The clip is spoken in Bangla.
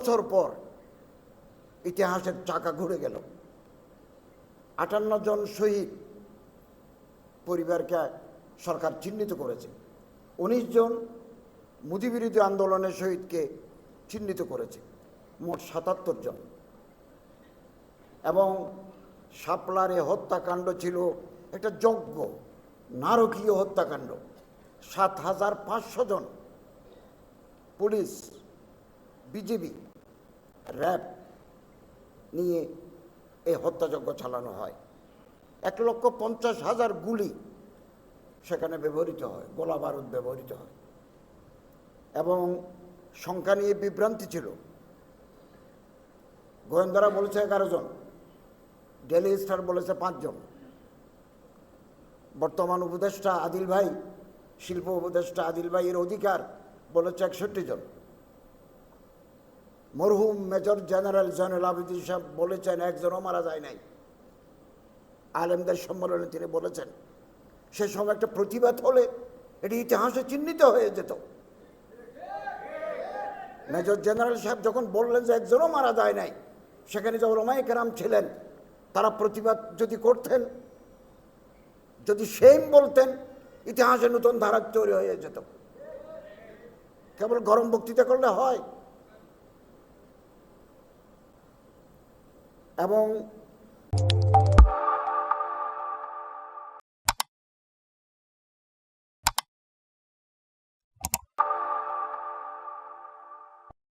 বছর পর ইতিহাসের চাকা ঘুরে গেল। আটান্ন জন শহীদ পরিবারকে সরকার চিহ্নিত করেছে। উনিশ জন মুদিবিরোধী আন্দোলনের শহীদকে চিহ্নিত করেছে। মোট সাতাত্তর জন। এবং সাপলারে হত্যাকাণ্ড ছিল একটা যজ্ঞ, নারকীয় হত্যাকাণ্ড। সাত হাজার পাঁচশো জন পুলিশ বিজেপি র্যাব নিয়ে এই হত্যাযজ্ঞ চালানো হয়। এক লক্ষ পঞ্চাশ হাজার গুলি সেখানে ব্যবহৃত হয়, গোলা বারুদ ব্যবহৃত হয়। এবং সংখ্যা নিয়ে বিভ্রান্তি ছিল। গোয়েন্দারা বলেছে এগারো জন ডেলি স্টার বলেছে পাঁচজন বর্তমান উপদেষ্টা আদিল ভাই, শিল্প উপদেষ্টা আদিল ভাইয়ের অধিকার বলেছে একষট্টি জন। মরহুম মেজর জেনারেল জয়নুল আবিদিন সাহেব বলেছেন, একজনও মারা যায় নাই। আলেমদের সম্মেলনে তিনি বলেছেন, সে সময় একটা প্রতিবাদ হলে এটি ইতিহাসে চিহ্নিত হয়ে যেত। মেজর জেনারেল সাহেব যখন বললেন যে একজনও মারা যায় নাই, সেখানে যে ওরমাই কেরাম ছিলেন, তারা প্রতিবাদ যদি করতেন, যদি সেম বলতেন, ইতিহাসে নতুন ধারা তৈরি হয়ে যেত। কেবল গরম বক্তৃতা করলে হয়। এবং